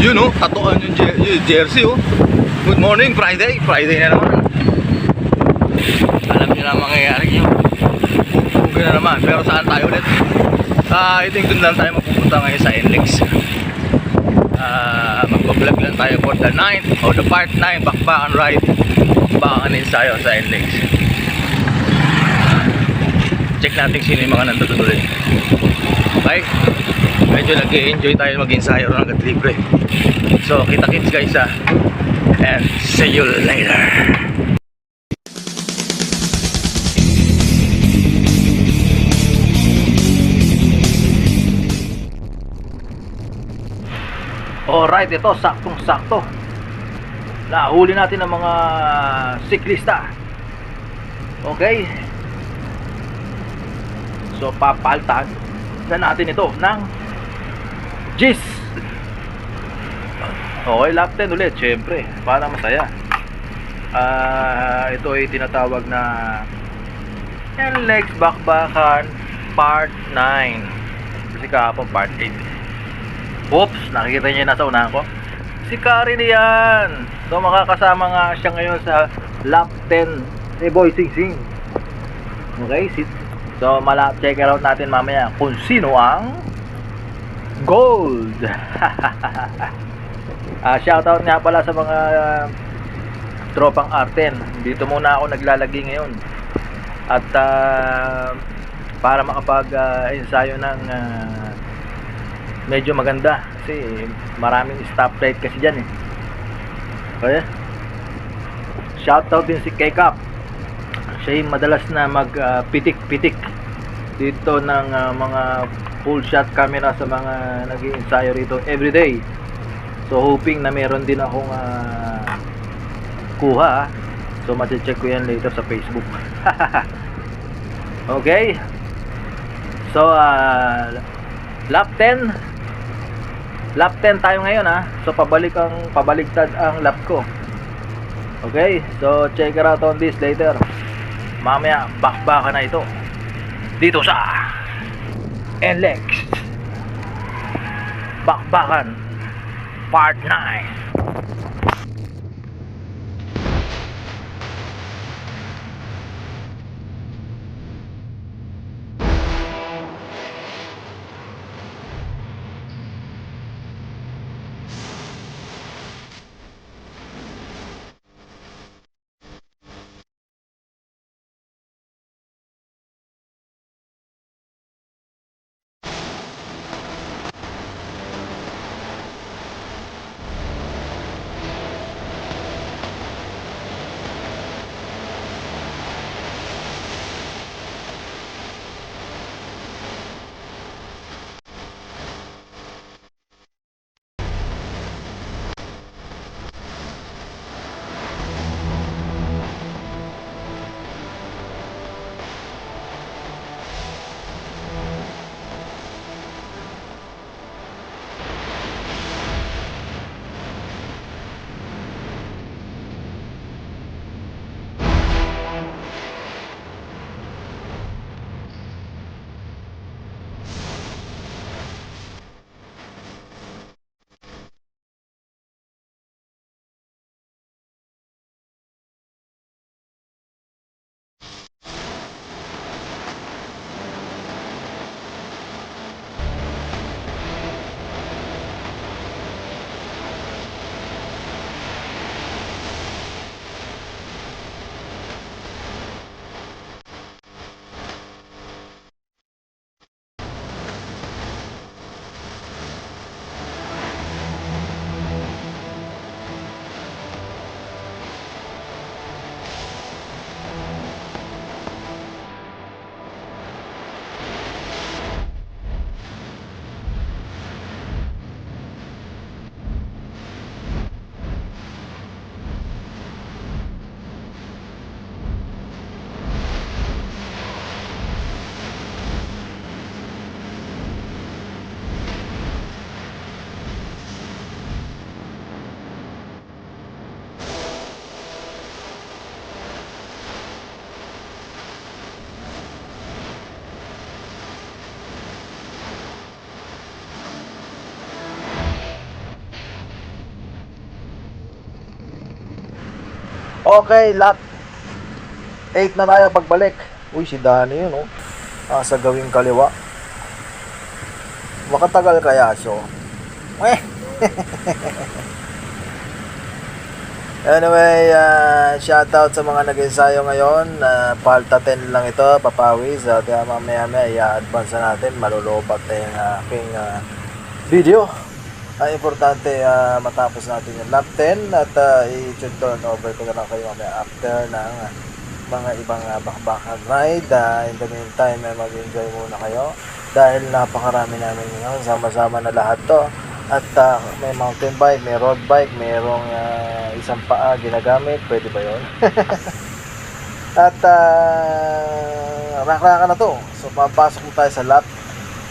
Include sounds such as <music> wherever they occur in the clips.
Yun oh, tatuan yung, jer- yung jersey oh. Good morning, Friday. Friday na naman. Alam niyo na ang mangyayari nyo. Bugbugan na naman. Pero saan tayo ulit? Ah, I think dun lang tayo mapupunta ngayon sa NLEX. Ah, magbablog lang tayo for the 9th or the part 9 bakbakan ride. Bakbakan ensayo sa NLEX. Check natin sino yung mga nandun ulit. Okay? Medyo nag-enjoy tayo mag-ensayo ng hanggat libre. So, kita-kits guys ah. And see you later. Alright, ito, saktong-sakto. Nahuli natin ang mga siklista. Okay? So, papaltan na natin ito ng Gis. Okay, lap 10 ulit, syempre. Para masaya. Ah, ito ay tinatawag na NLEX Bakbakan Part 9. Kasi kahapon Part 8. Oops, nakikita niyo na sa unahan ko. Si Karin yan. So makakasama nga siya ngayon sa lap 10 ni Boy Sing Sing. Okay, sit. So malap check out natin mamaya kung sino ang gold. <laughs> Ah, shoutout nga pala sa mga ah, tropang Arten. Dito muna ako naglalagi ngayon. At ah, para makapag-ensayo ng ah, medyo maganda kasi maraming stoplight kasi dyan eh. Okay? Shoutout din si K-Cup. Siya madalas na mag-pitik-pitik dito ng ah, mga full shot camera sa mga nag ensayo rito everyday. So hoping na meron din akong ah, kuha. ah. So check ko yan later sa Facebook. <laughs> okay? So ah, lap 10 lap 10 tayo ngayon ha. So pabalik ang pabaligtad ang lap ko. Okay? So check it out on this later. Mamaya bakbaka na ito. Dito sa NLEX Bakbakan. Part 9 Okay, lap 8 na tayo pagbalik. Uy, si Dani yun, oh. Ah, sa gawing kaliwa. Makatagal kaya siya. Eh. <laughs> anyway, uh, shoutout sa mga nag-ensayo ngayon. Uh, palta 10 lang ito, papawis. Uh, mamaya maya i-advance na natin. Malulobat na yung aking uh, video. Ang importante ah, matapos natin yung lap 10 at uh, i-turn over ko na lang kayo mamaya after ng mga ibang uh, bakbakan ride. Ah, in the meantime, ay mag-enjoy muna kayo dahil napakarami namin ngayon. Sama-sama na lahat to. At ah, may mountain bike, may road bike, mayroong ah, isang paa ginagamit. Pwede ba yun? <laughs> At uh, rak-raka na to. So papasok tayo sa lap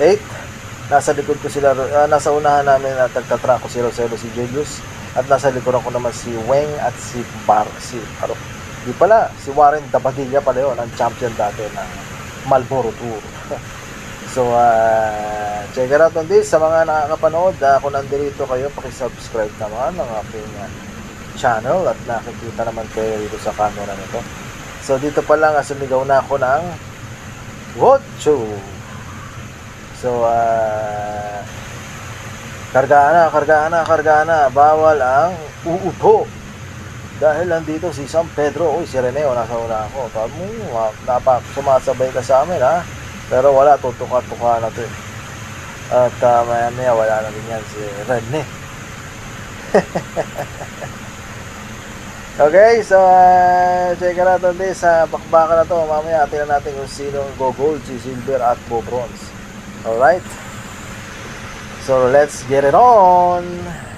8 nasa likod ko sila ah, nasa unahan namin at nagtatrack ko si Roselo si Julius at nasa likuran ko naman si Weng at si Bar si Aro di pala si Warren Dabadilla pala yun ang champion dati ng Marlboro Tour. <laughs> So uh, check it out on this. Sa mga nakakapanood uh, kung nandito kayo pakisubscribe naman ng aking ah, channel at nakikita naman kayo dito sa camera nito. So dito pa lang ah, sumigaw na ako ng Wocho So, ah, kargaan na, kargaan na, kargaan na. Bawal ang uupo. Dahil nandito si San Pedro. Uy, si Reneo, nasa una ako. Sabi mo, ah, napak, sumasabay ka sa amin, ha? Pero wala, tutuka-tuka na to eh. At uh, maya maya, wala na din yan si Rene. <laughs> okay, so uh, check it out on this. Sa bakbakan na to, mamaya tingnan natin kung sino go gold, si Silver at go bronze. Alright. So let's get it on.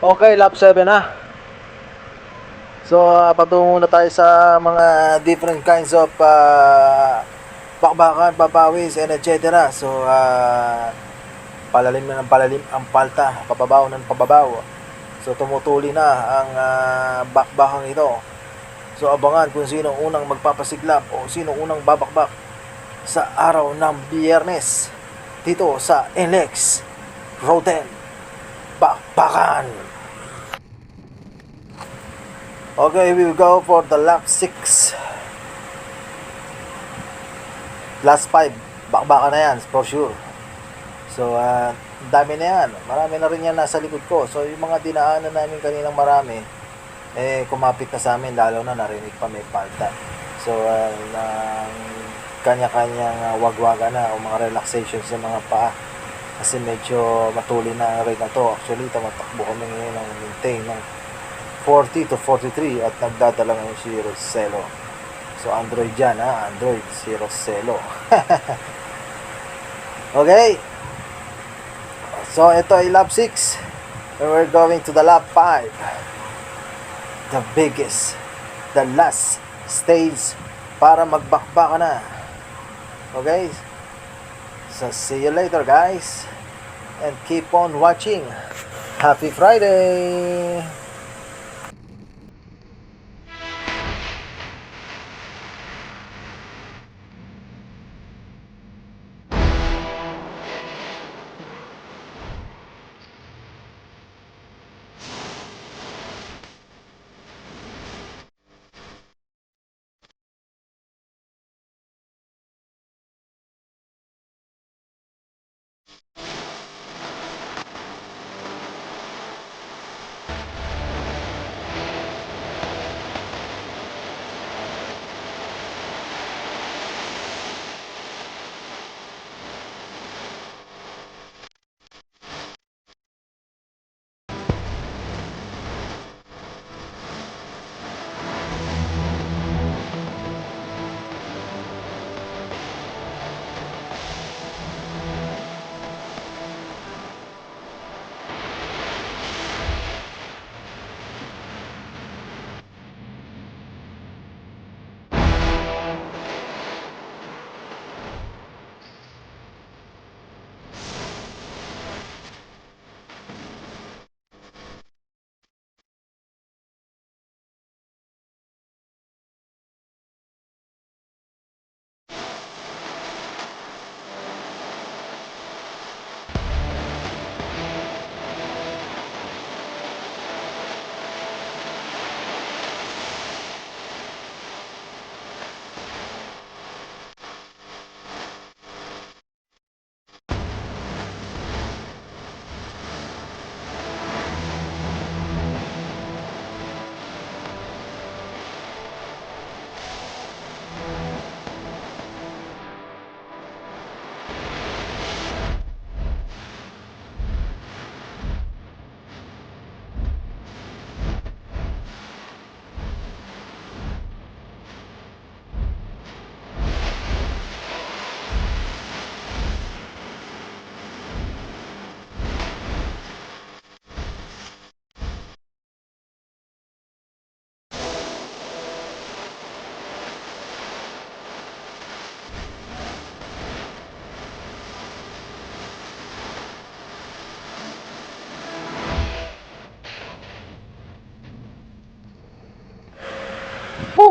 Okay, lap 7 na. So, uh, patungo na tayo sa mga different kinds of uh, bakbakan, papawis, and etc. So, uh, palalim na ng palalim ang palta, pababaw ng pababaw. So, tumutuli na ang uh, bakbakang ito. So, abangan kung sino unang magpapasiglap o sino unang babakbak sa araw ng biyernes dito sa NLEX Road 10 Bakbakan. Okay, we will go for the lap 6. Last 5. Bakbaka na yan, for sure. So, ah, dami na yan. Marami na rin yan nasa likod ko. So, yung mga dinaanan namin kaninang marami, eh, kumapit na sa amin, lalo na narinig pa may palta. So, uh, ng kanya-kanyang uh, wagwaga na o mga relaxation sa mga paa. Kasi medyo matuli na rin na to. Actually, tumatakbo kami ngayon ng maintain ng 40 to 43 at nagdadala ngayon si Roselo. So, Android yan ha. Android, si Roselo. <laughs> okay. So, ito ay lap 6. And we're going to the lap 5. The biggest, the last stage para magbakbaka na. Okay? So, see you later guys. And keep on watching. Happy Friday!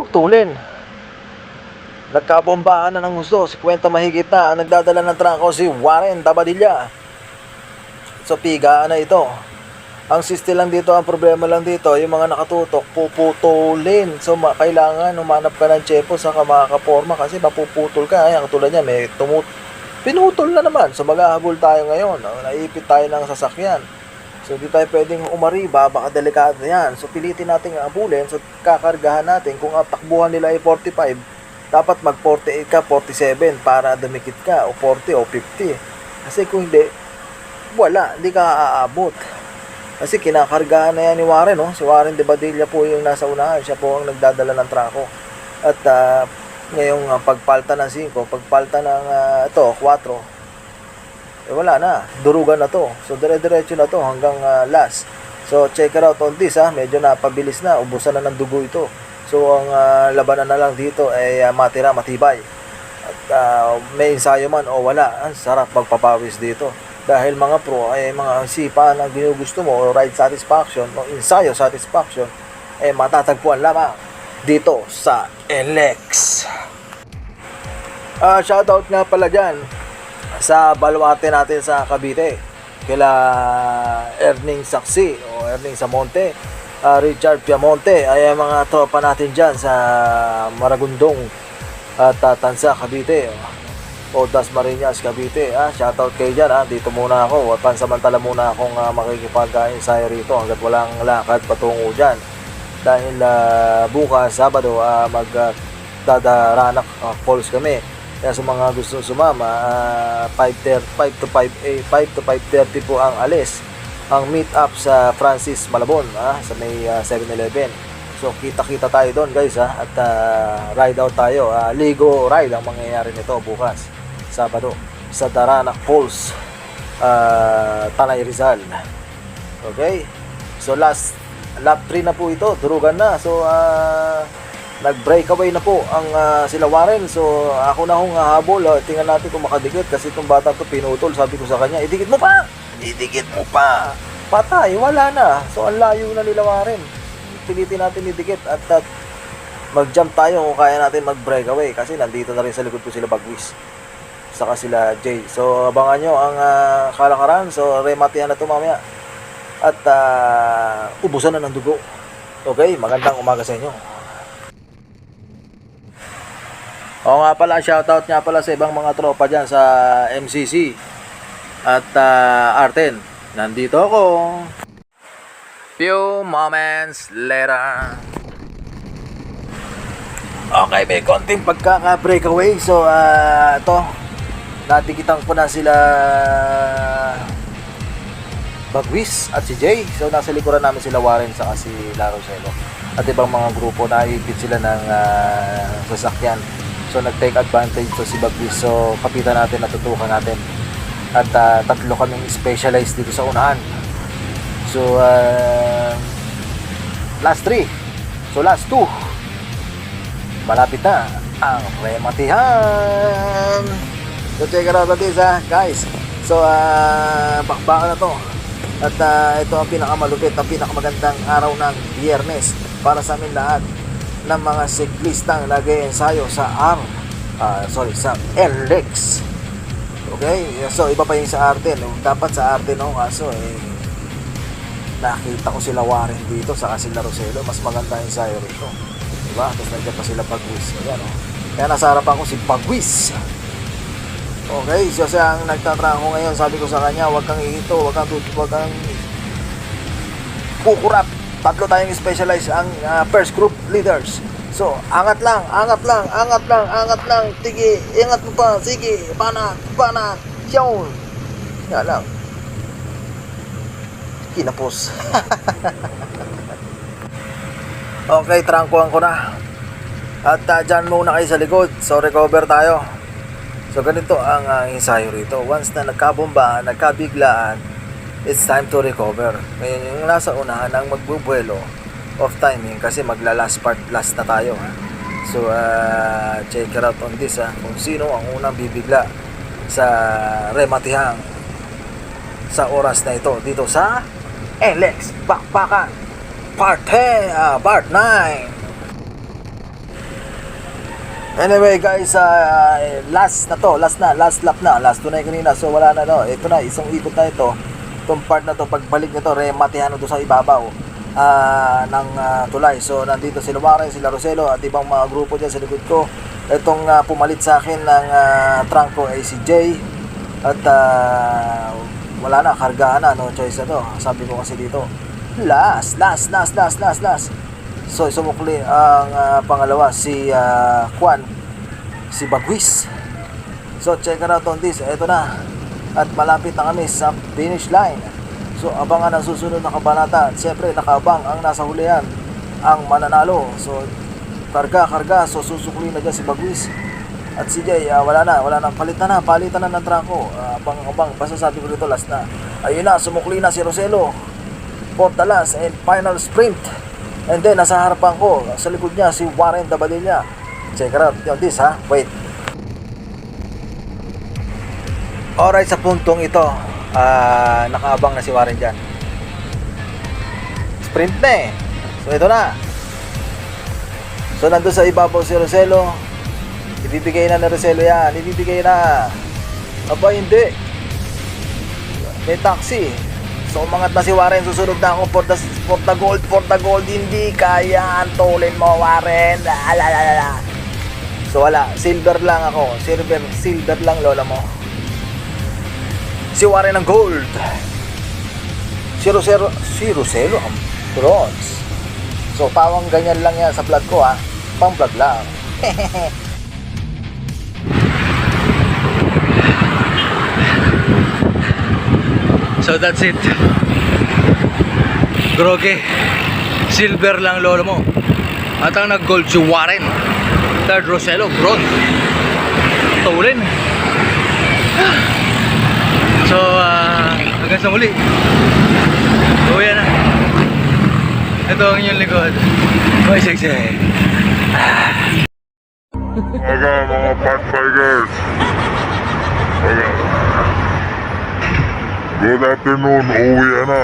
Oh, tulin. Nagkabombaan na ng gusto. Si Kwenta mahigit na. Ang nagdadala ng trangko si Warren Tabadilla. So, pigaan na ito. Ang siste lang dito, ang problema lang dito, yung mga nakatutok, puputulin. So, ma- kailangan umanap ka ng tsepo sa makakaporma kasi mapuputol ka. Ayan, katulad niya, may tumut... Pinutol na naman. So, maghahabol tayo ngayon. Naipit tayo ng sasakyan. So, di tayo pwedeng umariba, baka delikado yan. So, pilitin natin abulin. So, kakargahan natin. Kung ang takbuhan nila ay 45, dapat mag 48 ka, 47 para dumikit ka, o 40 o 50. Kasi kung hindi, wala, hindi ka aabot. Kasi kinakargahan na yan ni Warren, no? Si Warren de Badilla po yung nasa unahan. Siya po ang nagdadala ng trako. At ah, ngayong ah, pagpalta ng 5, pagpalta ng ah, ito, 4, eh wala na. Durugan na to. So dire-diretso na to hanggang ah, last. So check it out on this ha. Medyo napabilis na. Ubusan na ng dugo ito. So ang ah, labanan na lang dito ay ah, matira matibay. At ah, may ensayo man o wala. Ang sarap magpapawis dito. Dahil mga pro ay mga sipa na ginugusto mo o ride satisfaction o ensayo satisfaction eh matatagpuan lamang dito sa LX. Ah, shoutout nga pala dyan sa baluarte natin sa Cavite kila Erning Saksi o Erning Samonte ah, Richard Piamonte ay ang mga tropa natin dyan sa Maragundong at uh, Tansa, Cavite. Odas Marinas, Cavite. Ah, shoutout kayo dyan. Ah. Dito muna ako. Pansamantala muna akong uh, makikipag-ensayo rito hanggat walang lakad patungo dyan. Dahil ah, bukas, Sabado, ah, mag ah, dadaranak ah, falls kami. Kaya sa mga gusto sumama, ah, 5, 5 to 5, eh, 5 to 5.30 po ang alis. Ang meet up sa Francis Malabon, ah, sa may ah, 7-Eleven. So kita-kita tayo doon guys ha at ah, ride out tayo. Ah, Ligo ride ang mangyayari nito bukas. Sabado sa Daranac Falls, ah, Tanay Rizal. Okay? So last lap 3 na po ito, durugan na. So ah, nag-breakaway na po ang ah, sila Warren. So ako na hong hahabol. Ah, tingnan natin kung makadikit kasi itong bata to pinutol. Sabi ko sa kanya, idikit mo pa! Idikit mo pa! Patay, wala na. So ang layo na nila Warren pilitin natin idikit at, at mag-jump tayo kung kaya natin mag-breakaway kasi nandito na rin sa likod ko sila Bagwis saka sila Jay so abangan nyo ang ah, kalakaran so rematihan na to mamaya at ah, ubusan na ng dugo okay magandang umaga sa inyo Oo nga pala, shoutout nga pala sa ibang mga tropa dyan sa MCC at ah, Arten. Nandito ako. Few moments later. Okay, may konting pagkaka-breakaway. So, ah, ito. Natikitan ko na sila Bagwis at si Jay. So, nasa likuran namin sila Warren sa si Laro Celo. At ibang mga grupo na ipit sila ng ah, sasakyan. So, nag-take advantage to si Bagwis. So, kapitan natin, natutukan natin. At ah, tatlo kaming specialized dito sa unahan. So, uh, last 3. So, last 2. Malapit na ang rematihan. So, check it out this, ha, guys. So, uh, bakbakan na to. At uh, ito ang pinakamalupit, ang pinakamagandang araw ng biyernes para sa amin lahat ng mga siklistang nag-ensayo sa R. ah, sorry, sa LX. Okay? So, iba pa yung sa arte. No? Dapat sa arte, no? Kaso, eh, nakita ko sila Warren dito saka sila Roselo mas maganda yung sayo rito diba tapos nandiyan pa sila Pagwis ayan oh. kaya nasa harapan ko si Pagwis okay so siya ang nagtatraho ngayon sabi ko sa kanya huwag kang iito huwag kang huwag kang kukurap tatlo tayong specialized ang ah, first group leaders so angat lang angat lang angat lang angat lang sige ingat mo pa sige pana pana yun yan lang kinapos. <laughs> okay, trangkuhan ko na. At uh, dyan muna kayo sa likod. So, recover tayo. So, ganito ang uh, ensayo rito. Once na nagkabomba, nagkabiglaan, it's time to recover. Ngayon, yung nasa unahan ang magbubuelo of timing kasi magla last part last na tayo. So, uh, check it out on this ha? kung sino ang unang bibigla sa rematihang sa oras na ito dito sa Alex Bakbakan Part 10, ah, Part 9 Anyway guys, ah, last na to, last na, last lap na, last to kanina So wala na no, ito na, isang ikot na ito Itong part na to, pagbalik nito, rematihan na to sa ibabaw ah, ng ah, tulay So nandito si Lumare, sila Roselo at ibang mga grupo dyan sa likod ko Itong ah, pumalit sa akin ng ah, trangko ay si Jay At ah, wala na, kargaan na, no choice na to. Sabi ko kasi dito, last, last, last, last, last, last. So, sumukli ang ah, pangalawa, si ah, Juan, si Bagwis. So, check out on this. Ito na. At malapit na kami sa finish line. So, abangan ang susunod na kabanata. At syempre, nakaabang ang nasa hulihan, ang mananalo. So, karga, karga. So, susukli na dyan si Bagwis. At si Jay, ah, wala na, wala na, palitan na, palitan na ng trangko. Uh, abang, abang, basta sabi ko dito last na. Ayun na, sumukli na si Roselo. For the last and final sprint. And then, nasa harapan ko, sa likod niya, si Warren Dabadilla. Check it out, this ha, wait. Alright, sa puntong ito, ah, nakaabang na si Warren dyan. Sprint na eh. So, ito na. So, nandun sa ibabaw si Roselo, Ibibigay na ni Roselo yan. Ibibigay na. Aba, hindi. May taxi. So umangat na si Warren, susunod na ako for the, for the gold, for the gold, hindi kaya antulin mo Warren. Alalala. So wala, silver lang ako, silver, silver lang lola mo. Si Warren ng gold. Zero zero, zero zero ang bronze. So pawang ganyan lang yan sa vlog ko ha, pang vlog lang. <laughs> So that's it. Groge. Silver lang lolo mo. At ang nag-gold si Warren. Third Rosello, bronze. Tulin. So, ah, hanggang sa muli. Uwi na. Ito ang inyong likod. Bye, sexy. Aga mga backpackers. Aga. Good afternoon, uwi na.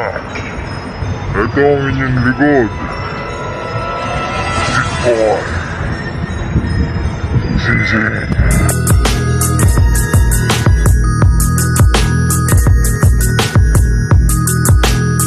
Ito ang inyong likod. Big boy. Sing.